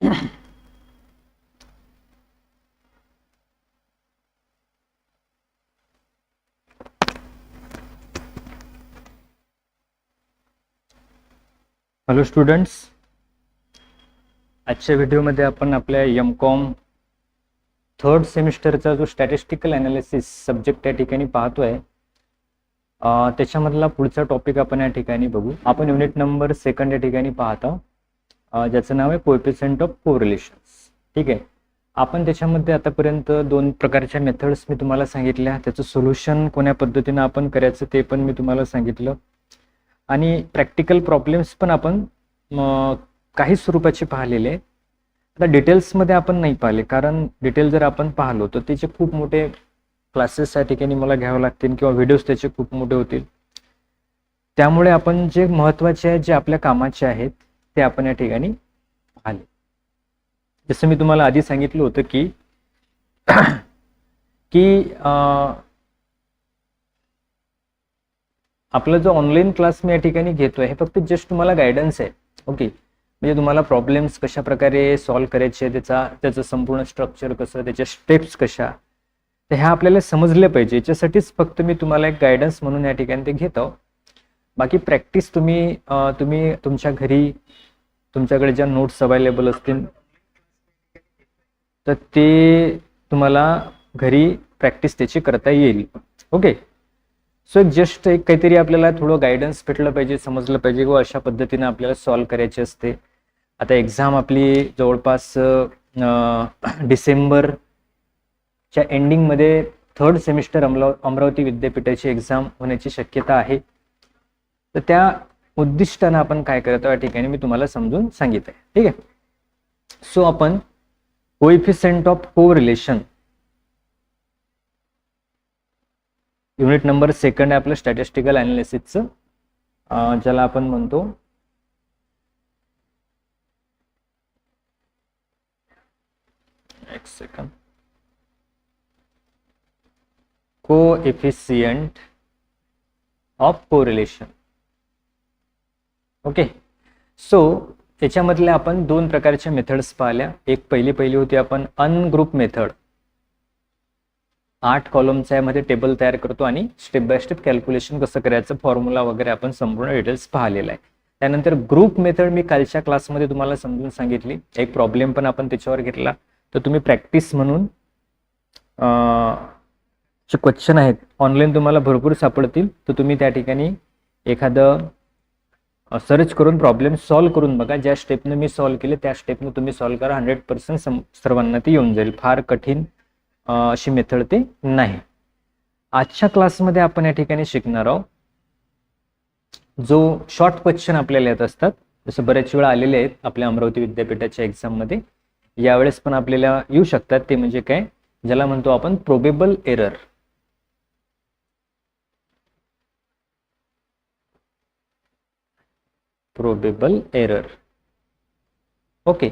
Hello students आजच्या व्हिडिओमध्ये आपण आपल्या एम कॉम थर्ड सेमिस्टरचा जो स्टॅटिस्टिकल अनालिसिस सब्जेक्ट या ठिकाणी पाहतो आहे त्याच्यामधला पुढचा टॉपिक आपण या ठिकाणी बघू. आपण युनिट नंबर सेकंड या ठिकाणी पाहतो अं, ज्याचं नाव आहे कोएफिशियंट ऑफ कोरिलेशन्स ठीक आहे? आपण त्याच्यामध्ये आतापर्यंत दोन प्रकारच्या मेथड्स मी तुम्हाला सांगितल्या. त्याचं सोल्युशन कोण्या पद्धतीनं आपण करायचं ते पण मी तुम्हाला सांगितलं. आणि प्रॅक्टिकल प्रॉब्लेम्स पण आपण काही स्वरूपाचे पाहिलेले. आता डिटेल्समध्ये आपण नाही पाहिले. कारण डिटेल जर आपण पाहलो तर त्याचे खूप मोठे क्लासेस या ठिकाणी मला घ्यावे लागतील किंवा व्हिडिओज त्याचे खूप मोठे होतील. त्यामुळे आपण जे महत्त्वाचे आहेत जे आपल्या कामाचे आहेत ते आपण या ठिकाणी पाहिले. जसं मी तुम्हाला आधी सांगितलं होतं की की आपला जो ऑनलाईन क्लास मी या ठिकाणी घेतोय हे फक्त जस्ट तुम्हाला गायडन्स आहे. ओके म्हणजे तुम्हाला प्रॉब्लेम्स कशा प्रकारे सॉल्व्ह करायचे त्याचा त्याचं संपूर्ण स्ट्रक्चर कसं त्याच्या स्टेप्स कशा तर ह्या आपल्याला समजले पाहिजे. याच्यासाठीच फक्त मी तुम्हाला एक गायडन्स म्हणून या ठिकाणी ते घेतो बाकी प्रॅक्टिस तुम्ही तुम्ही तुमच्या घरी तुमच्याकडे ज्या नोट्स अवेलेबल असतील तर ते तुम्हाला घरी प्रॅक्टिस त्याची करता येईल. ओके? सो एक जस्ट एक काहीतरी आपल्याला थोडं गायडन्स भेटलं पाहिजे समजलं पाहिजे व अशा पद्धतीने आपल्याला सॉल्व्ह करायची असते. आता एक्झाम आपली जवळपास डिसेंबरच्या एंडिंगमध्ये थर्ड सेमिस्टर अमरावती विद्यापीठाची एक्झाम होण्याची शक्यता आहे. तर त्या उद्दिष्टानं आपण काय करतो या ठिकाणी मी तुम्हाला समजून सांगित आहे ठीक आहे? सो आपण coefficient of correlation unit number second आहे आपलं स्टॅटिस्टिकल अनालिसिसचं ज्याला आपण म्हणतो एक second coefficient of correlation okay so त्याच्यामधल्या आपण दोन प्रकारच्या मेथड्स पाहिल्या. एक पहिली पहिली होती आपण अनग्रुप मेथड आठ कॉलमच्या यामध्ये टेबल तयार करतो आणि स्टेप बाय स्टेप कॅल्क्युलेशन कसं करायचं फॉर्म्युला वगैरे आपण संपूर्ण डिटेल्स पाहिलेला आहे. त्यानंतर ग्रुप मेथड मी कालच्या क्लासमध्ये तुम्हाला समजून सांगितली. एक प्रॉब्लेम पण आपण त्याच्यावर घेतला. तर तुम्ही प्रॅक्टिस म्हणून जे क्वेश्चन आहेत ऑनलाईन तुम्हाला भरपूर सापडतील. तर तुम्ही त्या ठिकाणी एखादं सर्च करून प्रॉब्लेम सॉल्व्ह करून बघा. ज्या स्टेपनं मी सॉल्व केले त्या स्टेपनं तुम्ही सॉल्व्ह करा. हंड्रेड पर्सेंट सर्वांना ते येऊन जाईल. फार कठीण अशी मेथड ते नाही. आजच्या क्लासमध्ये आपण या ठिकाणी शिकणार आहोत. जो शॉर्ट क्वेश्चन आपल्याला येत असतात जसं बऱ्याच वेळा आलेले आहेत आपल्या अमरावती विद्यापीठाच्या एक्झाममध्ये यावेळेस पण आपल्याला येऊ शकतात. ते म्हणजे काय? ज्याला म्हणतो आपण probable error probable error okay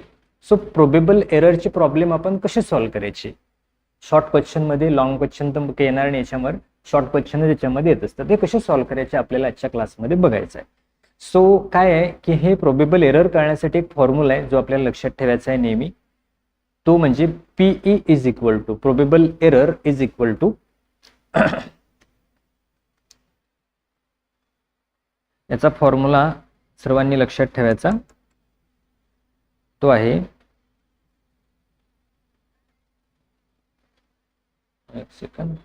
so probable एररचे problem आपण कसे सॉल्व्ह करायचे? शॉर्ट क्वेश्चनमध्ये लॉंग क्वेश्चन तर येणार नाही याच्यावर. शॉर्ट क्वेश्चन त्याच्यामध्ये येत असतात ते कसे सॉल्व्ह करायचे आपल्याला आजच्या क्लासमध्ये बघायचं आहे सो काय आहे की हे प्रोबेबल एरर करण्यासाठी एक फॉर्म्युला आहे जो आपल्याला लक्षात ठेवायचा आहे नेहमी. तो म्हणजे PE is equal to probable error is equal to याचा फॉर्म्युला सर्वांनी लक्षात ठेवायचा. तो आहे. एक second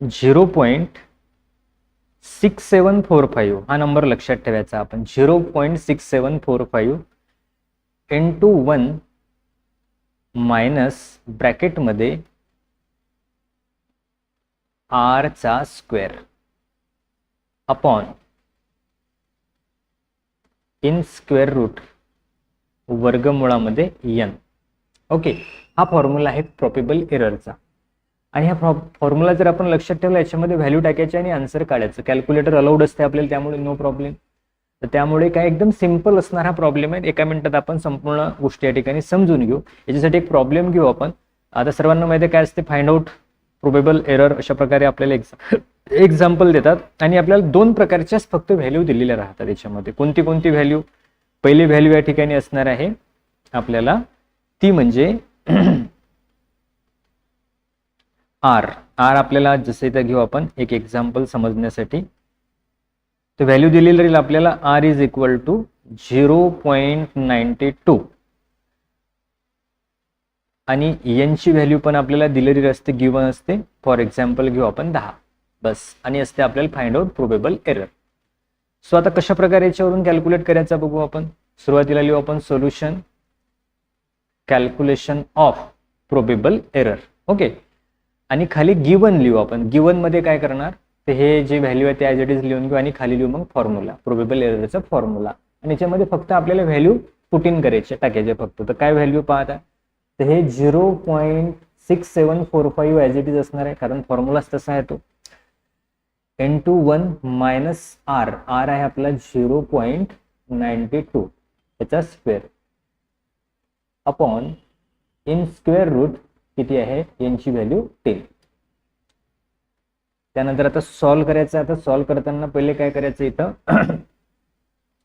zero point six seven four five हा नंबर लक्षात ठेवायचा. आपण zero point six seven four five into two one minus ब्रॅकेटमध्ये आरचा square upon N square root वर्गमुळामध्ये N okay हा फॉर्म्युला आहे प्रॉपेबल एररचा आणि ह्या फॉर्म्युला जर आपण लक्षात ठेवला याच्यामध्ये व्हॅल्यू टाकायची आणि आन्सर काढायचं. कॅल्क्युलेटर अलाउड असते आपल्याला त्यामुळे नो प्रॉब्लेम तर त्यामुळे काय एकदम सिंपल असणार हा प्रॉब्लेम आहे. एका मिनिटात आपण संपूर्ण गोष्टी या ठिकाणी समजून घेऊ. याच्यासाठी एक प्रॉब्लेम घेऊ आपण. आता सर्वांना माहिती काय असते फाइंड आउट प्रोबेबल एरर अशा प्रकारे आपल्याला एक्झाम एक्झाम्पल देतात. आणि आपल्याला दोन प्रकारच्याच फक्त व्हॅल्यू दिलेल्या राहतात याच्यामध्ये. कोणती कोणती व्हॅल्यू पहिली व्हॅल्यू या ठिकाणी असणार आहे आपल्याला. ती म्हणजे आर आर आपल्याला जसे इथं घेऊ आपण एक एक्झाम्पल समजण्यासाठी. तर व्हॅल्यू दिलेली राहील आपल्याला R is equal to zero point ninety two आणि यांची व्हॅल्यू पण आपल्याला दिलेली असते गिवन असते. फॉर एक्झाम्पल घेऊ आपण दहा. बस. आणि असते आपल्याला find out probable error so आता कशा प्रकारे याच्यावरून कॅल्क्युलेट करायचा बघू आपण. सुरुवातीला लिहू आपण solution calculation of probable error okay आणि खाली गिवन लिहू आपण. गिवनमध्ये काय करणार? ते हे जे व्हॅल्यू आहे ते ॲज इट इज लिहून घेऊ आणि खाली लिहू मग फॉर्म्युला प्रोबेबल एररचा फॉर्म्युला आणि याच्यामध्ये फक्त आपल्याला व्हॅल्यू पुट इन करायचे टाकायचे फक्त. तर काय व्हॅल्यू पाहता तर हे zero point six seven four five as it is असणार आहे कारण फॉर्म्युलाच तसा आहे तो. Into one minus R R आहे आपला झिरो पॉईंट नाईन्टी टू याचा square upon N square root किती आहे? यांची व्हॅल्यू टेन त्यानंतर आता सॉल्व्ह करायचं आता सॉल्व्ह करताना पहिले काय करायचं इथं?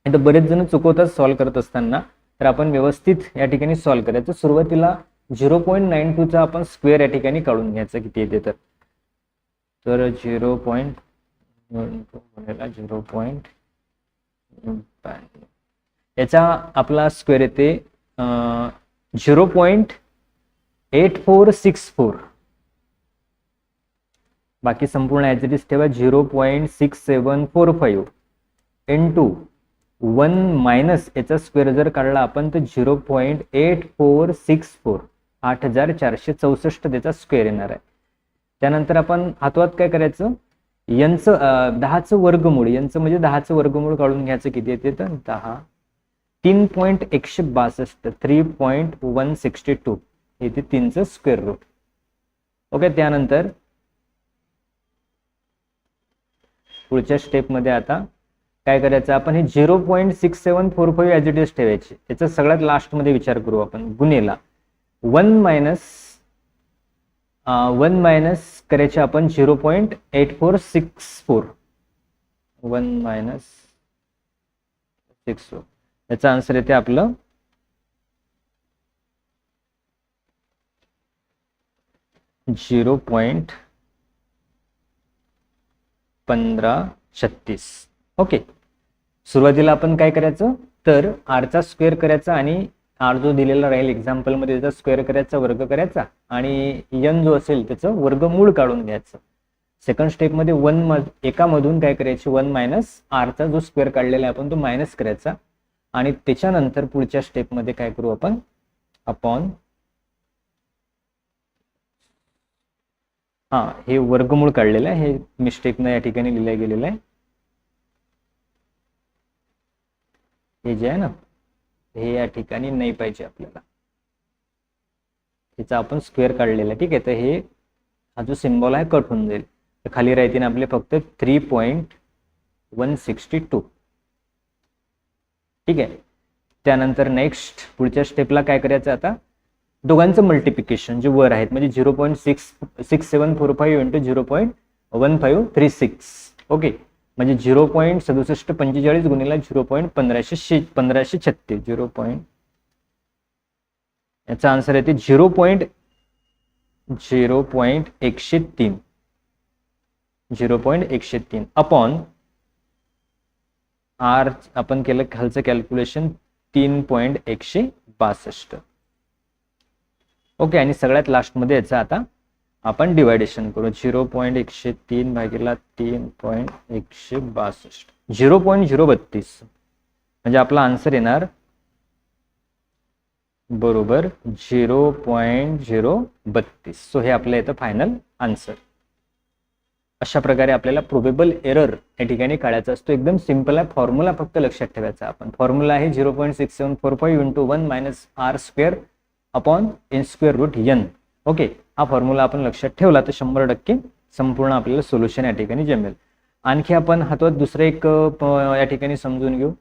इथं बरेच जण चुकवतात सॉल्व्ह करत असताना. तर आपण व्यवस्थित या ठिकाणी सॉल्व्ह करायचं सुरुवातीला झिरो पॉईंट नाईन टूचा आपण स्क्वेअर या ठिकाणी काढून घ्यायचं किती येते तर. तर झिरो पॉईंट झिरो पॉईंट याचा आपला स्क्वेअर येते zero point eight four six four बाकी संपूर्ण ॲज इट इज ठेवा. Zero point six seven four five into one minus याचा स्क्वेअर जर काढला आपण तर zero point eight four six four आठ हजार चारशे चौसष्ट त्याचा स्क्वेअर येणार आहे. त्यानंतर आपण हातवात काय करायचं? यांचं दहाचं वर्गमूळ यांचं म्हणजे दहाचं वर्गमूळ काढून घ्यायचं किती येते तर? दहा. तीन पॉईंट एकशे बासष्ट three point one sixty two येते तीनचं स्क्वेअर रूट ओके त्यानंतर पुढच्या स्टेपमध्ये आता काय करायचं? आपण हे zero point six seven four five as it is ठेवायचे. याचा सगळ्यात लास्टमध्ये विचार करू आपण. गुन्हेला वन मायनस वन मायनस करायचे आपण zero point eight four six four one minus six four याचा आन्सर येते आपलं. झिरो पॉईंट पंधरा छत्तीस. ओके. सुरुवातीला आपण काय करायचं? तर आरचा स्क्वेअर करायचा आणि आर जो दिलेला राहील एक्झाम्पलमध्ये त्याचा स्क्वेअर करायचा वर्ग करायचा आणि यन जो असेल त्याचं वर्गमूळ काढून घ्यायचं. सेकंड स्टेपमध्ये वन म एकामधून काय करायची? वन मायनस आरचा जो स्क्वेअर काढलेला आहे आपण तो मायनस करायचा. आणि त्याच्यानंतर पुढच्या स्टेपमध्ये काय करू आपण? अपॉन हा हे वर्गमूळ काढलेलं आहे. हे मिस्टेकनं या ठिकाणी लिहिलं गेलेलं आहे. हे जे आहे ना हे या ठिकाणी नाही पाहिजे आपल्याला. हिचा आपण स्क्वेअर काढलेला आहे. ठीक आहे तर हे हा जो सिम्बॉल आहे कट होऊन जाईल. तर खाली राहतील आपले फक्त three point one sixty two ठीक आहे. त्यानंतर नेक्स्ट पुढच्या स्टेपला काय करायचं आता? दोघांचं मल्टिप्लिकेशन जे वर आहेत म्हणजे zero point six six seven four five into zero point one five three six okay म्हणजे झिरो पॉईंट सदुसष्ट पंचेचाळीस गुणिला झिरो पॉईंट पंधराशे शे पंधराशे छत्तीस. झिरो पॉईंट याचा आन्सर येते झिरो पॉईंट झिरो पॉईंट एकशे तीन. झिरो पॉईंट एकशे तीन. अपॉन आर आपण केलं खालचं कॅल्क्युलेशन तीन पॉईंट एकशे बासष्ट. ओके आणि सगळ्यात लास्टमध्ये याचं आता आपण डिवायडेशन करू. झिरो पॉईंट एकशे तीन भागीला तीन पॉईंट एकशे बासष्ट. झिरो पॉईंट झिरो बत्तीस. म्हणजे आपला आन्सर येणार बरोबर झिरो पॉईंट झिरो बत्तीस. सो हे आपलं येतं फायनल आन्सर अशा प्रकारे आपल्याला प्रोबेबल एरर या ठिकाणी काढायचा असतो. एकदम सिंपल आहे. फॉर्म्युला फक्त लक्षात ठेवायचा आपण. फॉर्म्युला आहे zero point six seven four five into one minus R square upon N square root N okay हा फॉर्म्युला आपण लक्षात ठेवला तर शंभर टक्के संपूर्ण आपल्याला सोल्युशन या ठिकाणी जमेल. आणखी आपण हातात दुसरं एक या ठिकाणी समजून घेऊ.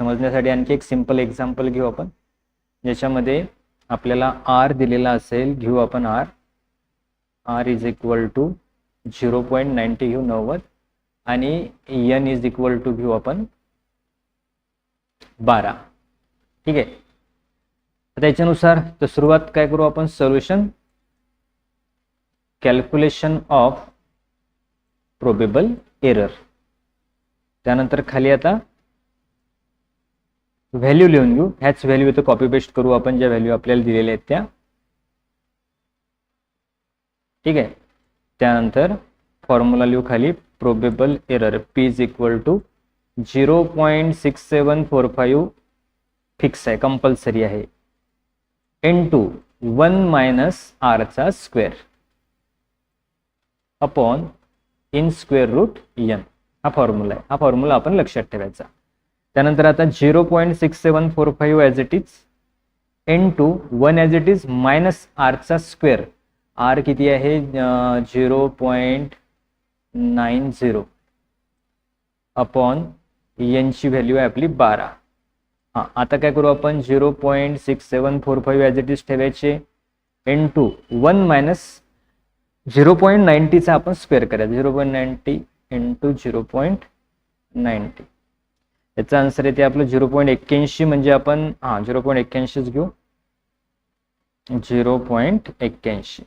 समजण्यासाठी आणखी एक सिंपल एक्झाम्पल घेऊ आपण. ज्याच्यामध्ये आपल्याला आर दिलेला असेल घेऊ आपण R R is equal to zero point ninety घेऊ नव्वद. आणि एन इज इक्वल टू घेऊ आपण बारा. ठीक आहे? त्याच्यानुसार तर सुरुवात काय करू आपण? Solution calculation of probable error त्यानंतर खाली आता व्हॅल्यू लिहून घेऊ. ह्याच व्हॅल्यू इथं कॉपी पेस्ट करू आपण ज्या व्हॅल्यू आपल्याला दिलेल्या आहेत त्या. ठीक आहे? त्यानंतर फॉर्म्युला लिहू खाली. Probable error P is equal to zero point six seven four five fix आहे कंपल्सरी आहे. Into one minus आरचा square upon in square root N हा फॉर्म्युला आहे. हा फॉर्म्युला आपण लक्षात ठेवायचा. त्यानंतर आता zero point six seven four five as it is into one as it is minus आरचा square R किती आहे? Zero point nine zero upon एनची value आहे आपली बारा. हां आता काय करू आपण? Zero point six seven four five as it is ठेवायचे. Into one minus zero point नाईन्टीचा आपण स्क्वेअर करायचा. Zero point ninety to zero point ninety याचा आन्सर येते आपलं झिरो पॉईंट एक्क्याऐंशी म्हणजे आपण हां झिरो पॉईंट एक्क्याऐंशीच घेऊ. झिरो पॉईंट एक्क्याऐंशी.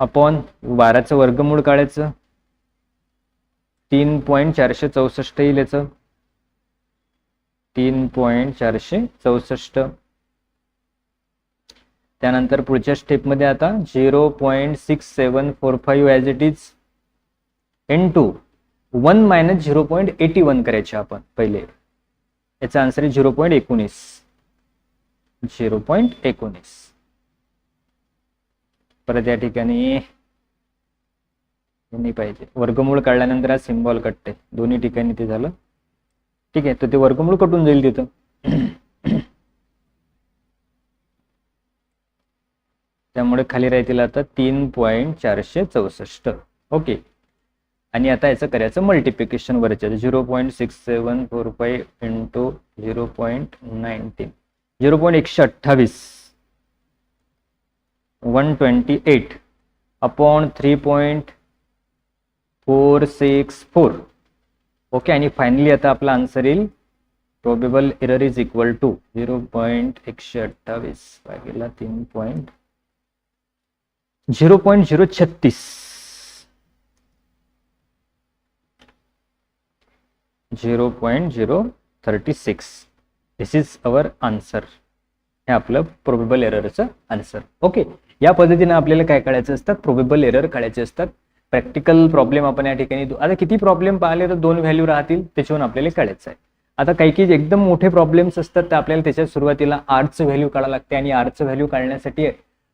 अपॉन बाराचं वर्गमूळ काढायचं. तीन पॉईंट चारशे चौसष्ट येईल याचं. तीन पॉईंट चारशे चौसष्ट. त्यानंतर पुढच्या स्टेपमध्ये आता zero point six seven four five as it is into one minus zero point eighty one करायचे आपण पहिले. याचा आन्सर आहे झिरो पॉईंट एकोणीस. झिरो पॉईंट एकोणीस. परत या ठिकाणी नाही पाहिजे. वर्गमूळ काढल्यानंतर हा सिम्बॉल कटते दोन्ही ठिकाणी ते झालं. ठीक आहे तर ते वर्गमूळ कटून जाईल तिथं. त्यामुळे खाली राहतील आता तीन पॉईंट चारशे चौसष्ट. ओके. आणि आता याचं करायचं मल्टिप्लिकेशन वरच्या zero point six seven four five into zero point nineteen. Zero point एकशे अठ्ठावीस. One twenty eight. Upon three point four six four. Okay आणि फायनली आता आपला आन्सर येईल. Probable error is equal to zero point एकशे अठ्ठावीस भागेला तीन पॉईंट झिरो पॉईंट झिरो छत्तीस. Zero point zero thirty six this is our answer हे आपलं प्रोबेबल एररचं आन्सर ओके या पद्धतीने आपल्याला काय काढायचं असतात प्रोबेबल एरर काढायचे असतात. प्रॅक्टिकल प्रॉब्लेम आपण या ठिकाणी आता किती प्रॉब्लेम पाहिले तर दोन व्हॅल्यू राहतील त्याच्यावरून आपल्याला कळायचं आहे. आता काही काही एकदम मोठे प्रॉब्लेम्स असतात तर आपल्याला त्याच्या सुरुवातीला आर्टचं व्हॅल्यू काढावं लागते आणि आर्टचं व्हॅल्यू काढण्यासाठी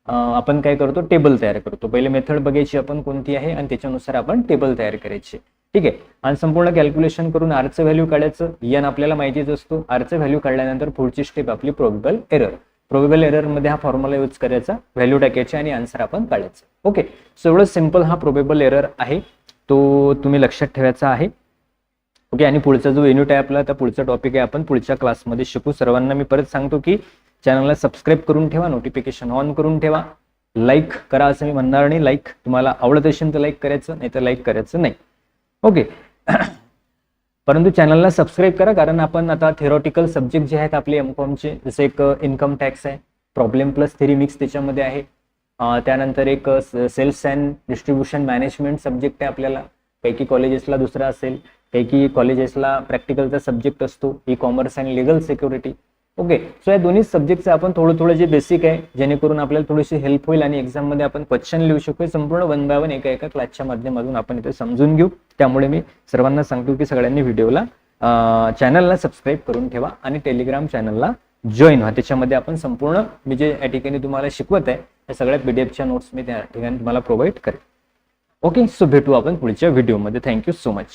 आपण काय करतो? टेबल तयार करतो. पहिले मेथड बघायची आपण कोणती आहे आणि त्याच्यानुसार आपण टेबल तयार करायची. ठीक आहे? आणि संपूर्ण कॅल्क्युलेशन करून आरचं व्हॅल्यू काढायचं. एन आपल्याला माहितीच असतो. आरचं व्हॅल्यू काढल्यानंतर पुढची स्टेप आपली प्रोबेबल एरर प्रोबेबल एररमध्ये हा फॉर्म्युला यूज करायचा व्हॅल्यू टाकायची आणि आन्सर आपण काढायचं. ओके सो एवढं सिंपल हा प्रोबेबल एरर आहे. तो तुम्ही लक्षात ठेवायचा आहे. ओके आणि पुढचा जो युनिट आहे आपला तर पुढचा टॉपिक आहे आपण पुढच्या क्लासमध्ये शिकू. सर्वांना मी परत सांगतो की चॅनलला सबस्क्राईब करून ठेवा नोटिफिकेशन ऑन करून ठेवा. लाईक करा असं मी म्हणणार नाही. लाईक तुम्हाला आवडत असेल तर लाईक करायचं नाही तर लाईक करायचं नाही. ओके परंतु चॅनलला सबस्क्राईब करा कारण आपण आता थेरॉटिकल सब्जेक्ट जे आहेत आपले एम कॉमचे जसं एक इन्कम टॅक्स आहे प्रॉब्लेम प्लस थेरी मिक्स त्याच्यामध्ये आहे. त्यानंतर एक sales and distribution management subject आहे आपल्याला. पैकी कॉलेजेसला दुसरा असेल पैकी कॉलेजेसला प्रॅक्टिकलचा सब्जेक्ट असतो E commerce and legal security okay so या दोन्ही सब्जेक्टचं आपण थोडं थोडं जे बेसिक आहे जेणेकरून आपल्याला थोडीशी हेल्प होईल आणि एक्झाममध्ये आपण क्वेश्चन लिहू शकतो संपूर्ण वन बाय वन एका एका क्लासच्या माध्यमातून आपण इथे समजून घेऊ. त्यामुळे मी सर्वांना सांगतो की सगळ्यांनी व्हिडिओला चॅनलला सबस्क्राईब करून ठेवा आणि टेलिग्राम चॅनलला जॉईन व्हा. त्याच्यामध्ये आपण संपूर्ण मी जे या ठिकाणी तुम्हाला शिकवत आहे त्या सगळ्या पीडीएफच्या नोट्स मी त्या ठिकाणी तुम्हाला प्रोव्हाइड करेन. ओके सो भेटू आपण पुढच्या व्हिडिओमध्ये थँक्यू सो मच